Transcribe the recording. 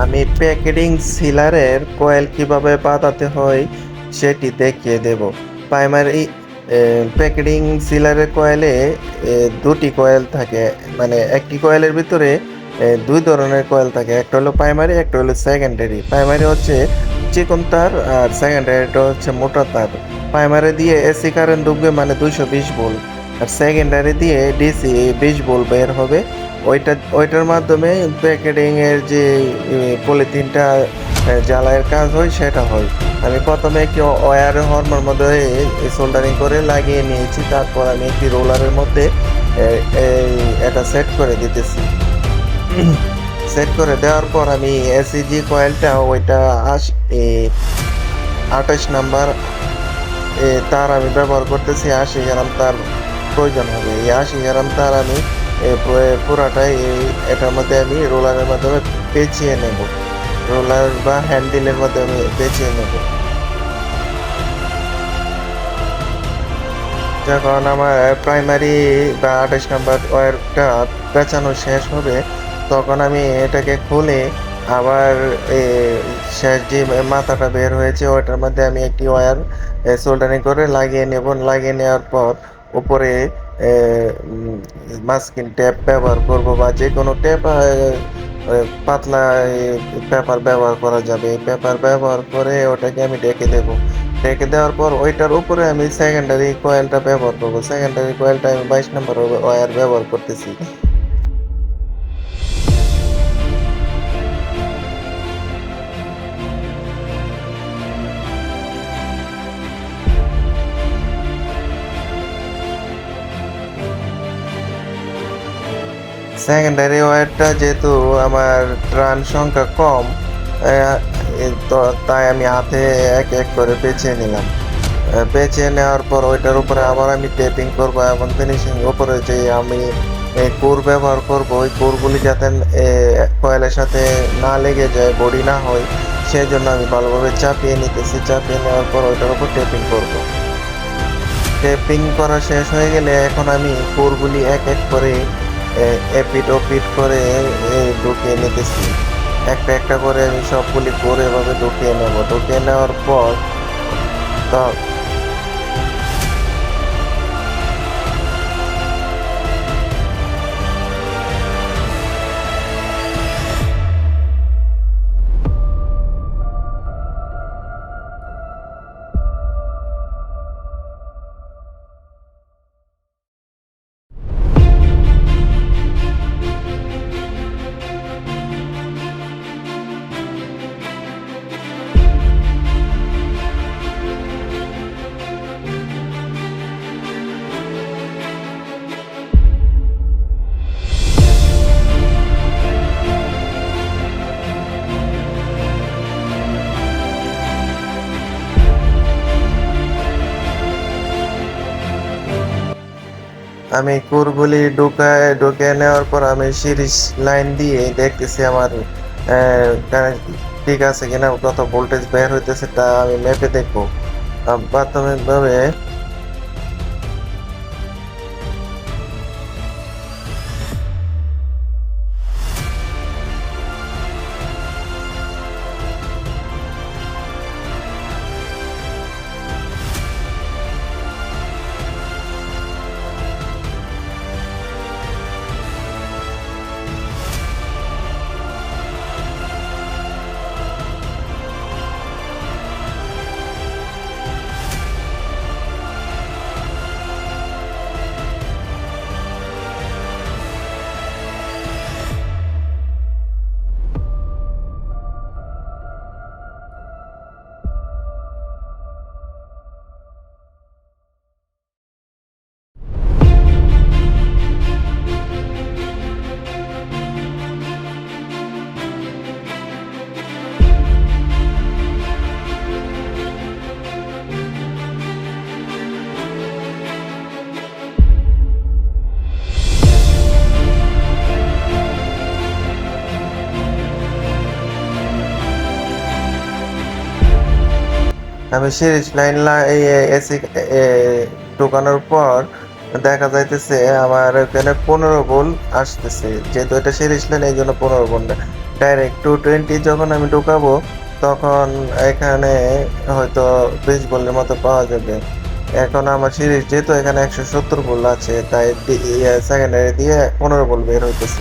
আমি packeting সিলারের coil কীভাবে বাঁধাতে হয় সেটি দেখিয়ে দেব। প্রাইমারি প্যাকেটিং সিলারের কয়েলে দুটি কয়েল থাকে। মানে একটি কয়েলের ভিতরে দুই ধরনের কয়েল থাকে। একটা হলো প্রাইমারি, একটা হলো সেকেন্ডারি। প্রাইমারি হচ্ছে চিকন তার আর সেকেন্ডারিটা হচ্ছে মোটা তার। প্রাইমারি দিয়ে এসি কারেন্ট ঢুকবে মানে দুইশো বিশ ভোল্ট। আর সেকেন্ডারি দিয়ে ডিসি বিশ ভোল্ট বের হবে। ওইটা ওইটার মাধ্যমে প্যাকেটিং এর যে পলিথিনটা জ্বালায়ের কাজ হয়, সেটা হয়। আমি প্রথমে একটি ওয়ার হর্মার মধ্যে সোল্ডারিং করে লাগিয়ে নিয়েছি। তারপর আমি একটি রোলারের মধ্যে এই এটা সেট করে দিতেছি। সেট করে দেওয়ার পর আমি এসিজি কয়েলটা, ওইটা আস আঠাশ নাম্বার তার আমি ব্যবহার করতেছি আশি গ্রাম তার প্রয়োজন হবে। এই আশি গ্রাম তার আমি পুরাটাই এটার মধ্যে আমি রোলারের মাধ্যমে পেঁচিয়ে নেব। রোলার বা হ্যান্ডেলের মধ্যে আমি পেঁচিয়ে নেব। যখন আমার প্রাইমারি বা আঠাশ নাম্বার ওয়ারটা পেঁচানো শেষ হবে, তখন আমি এটাকে খুলে আবার শেষ যে মাথাটা বের হয়েছে, ওটার মধ্যে আমি একটি ওয়্যার সোল্ডারিং করে লাগিয়ে নেব। লাগিয়ে নেওয়ার পর উপরে মাস্কিন ট্যাপ ব্যবহার করব বা যে কোনো ট্যাপ পাতলা পেপার ব্যবহার করা যাবে। পেপার ব্যবহার করে ওটাকে আমি ডেকে দেব। ডেকে দেওয়ার পর ওইটার উপরে আমি সেকেন্ডারি কয়েলটা ব্যবহার করব। সেকেন্ডারি কয়েলটা আমি বাইশ নম্বর ওয়্যার ব্যবহার করতেছি। সেকেন্ডারি ওয়্যারটা যেহেতু আমার ট্রান সংখ্যা কম তো তাই আমি হাতে এক এক করে বেছে নিলাম। বেছে নেওয়ার পর ওইটার উপরে আবার আমি টেপিং করব এবং ফিনিশিং উপরে যে আমি এই কোর ব্যবহার করব, ওই কোরগুলি যাতে কয়েলের সাথে না লেগে যায় বডি না হয় সেই জন্য আমি ভালোভাবে চাপিয়ে নিতেছি। চাপিয়ে নেওয়ার পর ওইটার উপর টেপিং করব। টেপিং করা শেষ হয়ে গেলে এখন আমি কোরগুলি এক এক করে এপিট ওপিট করে ঢুকিয়ে নিতেছি একটা একটা করে আমি সবগুলি করে এভাবে ঢুকিয়ে নেব। ঢুকিয়ে নেওয়ার পর তো আমি কুরগুলি ঢুকায় ঢুকে নেওয়ার পর আমি সিরিজ লাইন দিয়ে দেখতেছি আমার ঠিক আছে কিনা, কত ভোল্টেজ বের হইতেছে তা আমি মেপে দেখব। প্রাথমিকভাবে আমি সিরিজ লাইন এসি ঢোকানোর পর দেখা যাইতেছে আমার এখানে পনেরো ভোল্ট আসতেছে। যেহেতু এটা সিরিজ লাইন এই জন্য পনেরো ভোল্ট ডাইরেক্ট টু টোয়েন্টি যখন আমি ঢুকাবো, তখন এখানে হয়তো বিশ বলের মতো পাওয়া যাবে। এখন আমার সিরিজ যেহেতু এখানে একশো সত্তর বল আছে, তাই সেকেন্ডারি দিয়ে পনেরো বল বের হইতেছে।